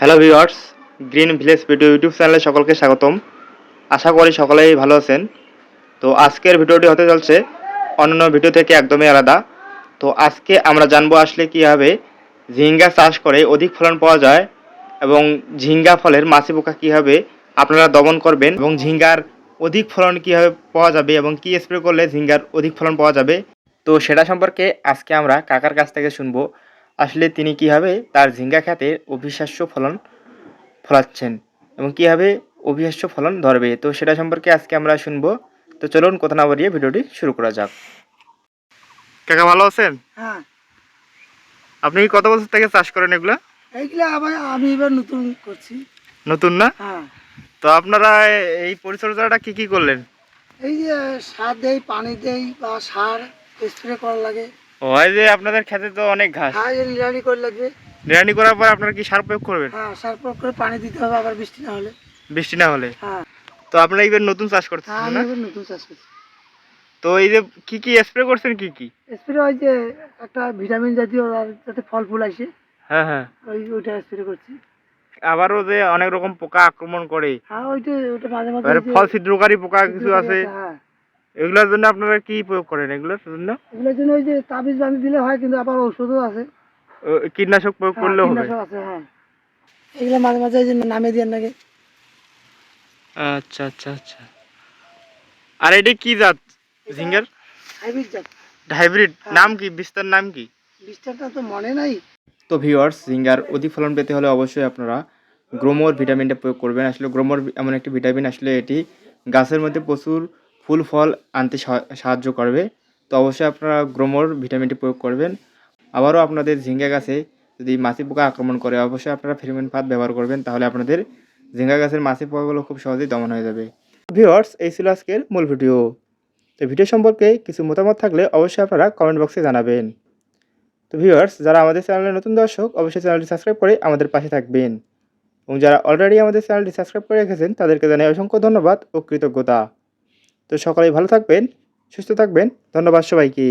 Hello viewers green village video YouTube চ্যানেলে সকলকে স্বাগতম। আশা করি সকলেই ভালো আছেন। তো আজকের ভিডিওটি হতে চলছে অন্যান্য ভিডিও থেকে একদমই আলাদা। তো আজকে আমরা জানব আসলে কীভাবে ঝিঙ্গা চাষ করে অধিক ফলন পাওয়া যায় এবং ঝিঙ্গা ফলের মাছি পোকা কীভাবে আপনারা দমন করবেন এবং ঝিঙ্গার অধিক ফলন কীভাবে পাওয়া যাবে এবং কী স্প্রে করলে ঝিঙ্গার অধিক ফলন পাওয়া যাবে। তো সেটা সম্পর্কে আজকে আমরা কাকার কাছ থেকে শুনব। আসলে তিনি কীভাবে তার ঝিঙ্গা খাতে অবিশ্বাস্য ফলন ফলাচ্ছেন এবং কীভাবে অবিশ্বাস্য ফলন ধরবে? তো সেটা সম্পর্কে আজকে আমরা শুনব। তো চলুন কথা না বাড়িয়ে ভিডিওটি শুরু করা যাক। কাকা ভালো আছেন? হ্যাঁ। আপনি কত বছর থেকে চাষ করেন এগুলা? এইগুলো আবার আমি এবার নতুন করছি। নতুন না? হ্যাঁ। তো আপনারা এই পরিচর্যাটা কি কি করলেন? এই যে সার দেই পানি দেই বা সার স্প্রে করা লাগে। হয় যে আপনাদের খেতে তো অনেক ঘাস। সার নিড়ানি করে লাগবে। নিড়ানি করার পর আপনারা কি সার প্রয়োগ করবেন? হ্যাঁ সার প্রয়োগ করে পানি দিতে হবে আবার বৃষ্টি না হলে। বৃষ্টি না হলে? হ্যাঁ। তো আপনারা এইবার নতুন চাষ হ্যাঁ করতেছেন না নতুন চাষ করছি। তো এই যে কি কি স্প্রে করছেন কি কি? স্প্রে ওই যে একটা ভিটামিন জাতীয় যাতে ফল ফুল আসে হ্যাঁ হ্যাঁ। ওই ওইটা স্প্রে করছি। আবারও যে অনেক রকম পোকা আক্রমণ করে। হ্যাঁ ওইটা ওইটা মাঝে মাঝে ফল ছিদ্রকারী পোকা কিছু আছে। হ্যাঁ। এগুলোর জন্য আপনারা কি প্রয়োগ করেন এগুলোর জন্য? এগুলোর জন্য ওই যে তাবিজ বাঁধি দিলে হয় কিন্তু আবার ওষুধও আছে। কীটনাশক প্রয়োগ হ্যাঁ, করলেও হবে? কীটনাশক আছে হ্যাঁ। এগুলো মাঝে মাঝে ওই যে নামে দিয়ে লাগে আচ্ছা আচ্ছা আচ্ছা। আর এটা কি জাত ঝিঙ্গার হাইব্রিড জাত। হাইব্রিড হ্যাঁ। নাম কি? বিস্তার নাম কি? বিস্তারটা তো মনে নাই। তো ভিউয়ার্স ঝিঙ্গার অধিক ফলন পেতে হলে অবশ্যই আপনারা গ্রোমোর ভিটামিনটা প্রয়োগ করবেন। আসলে গ্রোমোর এমন একটি ভিটামিন আসলে এটি গাছের মধ্যে প্রচুর ফুল ফল আনতে সাহা- সাহায্য করবে। তো অবশ্যই আপনারা গ্রোমোর ভিটামিনটি প্রয়োগ করবেন। আবারও আপনাদের ঝিঙ্গা গাছে যদি মাছি পোকা আক্রমণ করে, অবশ্যই আপনারা ফেরোমেন ফাঁদ ব্যবহার করবেন, তাহলে আপনাদের ঝিঙ্গা গাছের মাছি পোকাগুলো খুব সহজেই দমন হয়ে যাবে। ভিউয়ার্স, এই ছিল আজকের মূল ভিডিও। তো ভিডিও সম্পর্কে কিছু মতামত থাকলে অবশ্যই আপনারা কমেন্ট বক্সে জানাবেন। তো ভিউয়ার্স, যারা আমাদের চ্যানেলের নতুন দর্শক, অবশ্যই চ্যানেলটি সাবস্ক্রাইব করে আমাদের পাশে থাকবেন। এবং যারা অলরেডি আমাদের চ্যানেলটি সাবস্ক্রাইব করে রেখেছেন, তাদেরকে জানাই অসংখ্য ধন্যবাদ ও কৃতজ্ঞতা। তো সকলেই ভালো থাকবেন সুস্থ থাকবেন। ধন্যবাদ সবাইকে।